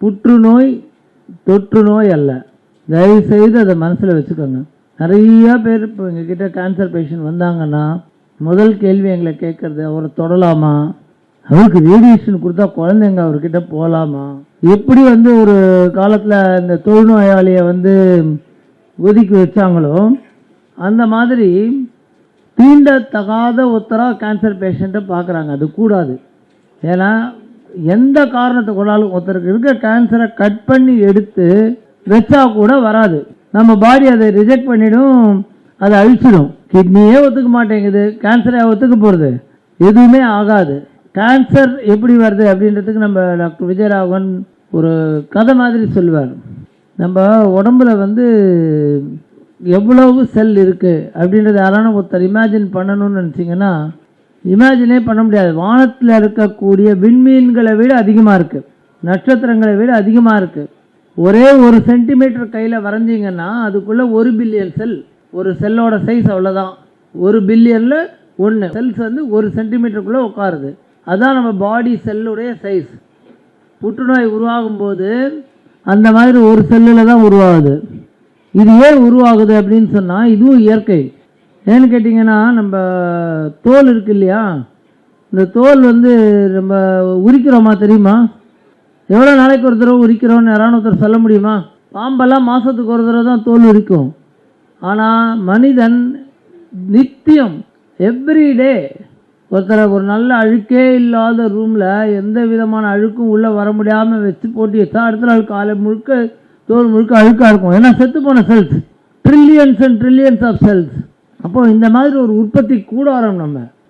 புற்றுநோய் தொற்று நோய் அல்ல. தயவு செய்து அதை மனசில் வச்சுக்கோங்க. நிறையா பேர் இப்போ எங்ககிட்ட கேன்சர் பேஷண்ட் வந்தாங்கன்னா முதல் கேள்வி எங்களை கேட்குறது அவரை தொடலாமா? அவருக்கு ரேடியேஷன் கொடுத்தா குழந்தைங்க அவர்கிட்ட போகலாமா எப்படி வந்து ஒரு காலத்தில் இந்த தொழுநோயாளியை வந்து ஒதுக்கி வச்சாங்களோ அந்த மாதிரி தீண்டத்தகாத ஒருத்தராக கேன்சர் பேஷண்ட்டை பார்க்குறாங்க. அது கூடாது. ஏன்னா எந்த காரணத்தை கொண்டாலும் ஒருத்தருக்கு இருக்க கேன்சரை கட் பண்ணி எடுத்து வச்சா கூட வராது. நம்ம பாடி அதை ரிஜெக்ட் பண்ணிடும் அதை அழிச்சிடும். கிட்னியே ஒத்துக்க மாட்டேங்குது கேன்சரை ஒத்துக்க போகிறது எதுவுமே ஆகாது. கேன்சர் எப்படி வருது அப்படின்றதுக்கு நம்ம டாக்டர் விஜயராகவன் ஒரு கதை மாதிரி சொல்லுவார். நம்ம உடம்புல வந்து எவ்வளவு செல் இருக்குது அப்படின்றத யாரான ஒருத்தர் இமேஜின் பண்ணணும்னு நினச்சிங்கன்னா இமேஜினே பண்ண முடியாது. வானத்தில் இருக்கக்கூடிய விண்மீன்களை விட அதிகமாக இருக்குது நட்சத்திரங்களை விட அதிகமாக இருக்குது ஒரே ஒரு சென்டிமீட்டர் கையில் வரைஞ்சிங்கன்னா அதுக்குள்ளே ஒரு பில்லியன் செல் ஒரு செல்லோட சைஸ் அவ்வளோதான் ஒரு பில்லியனில் ஒன்று செல்ஸ் வந்து ஒரு சென்டிமீட்டருக்குள்ளே உட்காருது. அதுதான் நம்ம பாடி செல்லுடைய சைஸ் புற்றுநோய் உருவாகும் போது அந்த மாதிரி ஒரு செல்லில் தான் உருவாகுது. இது ஏன் உருவாகுது அப்படின்னு சொன்னால் இதுவும் இயற்கை. ஏன்னு கேட்டிங்கன்னா நம்ம தோல் இருக்கு இல்லையா? இந்த தோல் வந்து நம்ம உரிக்கிறோமா தெரியுமா? எவ்வளோ நாளைக்கு ஒரு தடவை உரிக்கிறோம்னு யாரான ஒருத்தர் சொல்ல முடியுமா? பாம்பெல்லாம் மாதத்துக்கு ஒரு தடவை தான் தோல் உரிக்கும். ஆனால் மனிதன் நித்தியம் எவ்ரிடே ஒருத்தரை ஒரு நல்ல அழுக்கே இல்லாத ரூமில் எந்த விதமான அழுக்கும் உள்ளே வர முடியாமல் வச்சு போட்டி வச்சா அடுத்த நாள் காலை முழுக்க தோல் முழுக்க அழுக்காக இருக்கும். ஏன்னா செத்து போன cells trillions and trillions of cells அப்போ இந்த மாதிரி ஒரு உற்பத்தி கூடாரம் நம்ம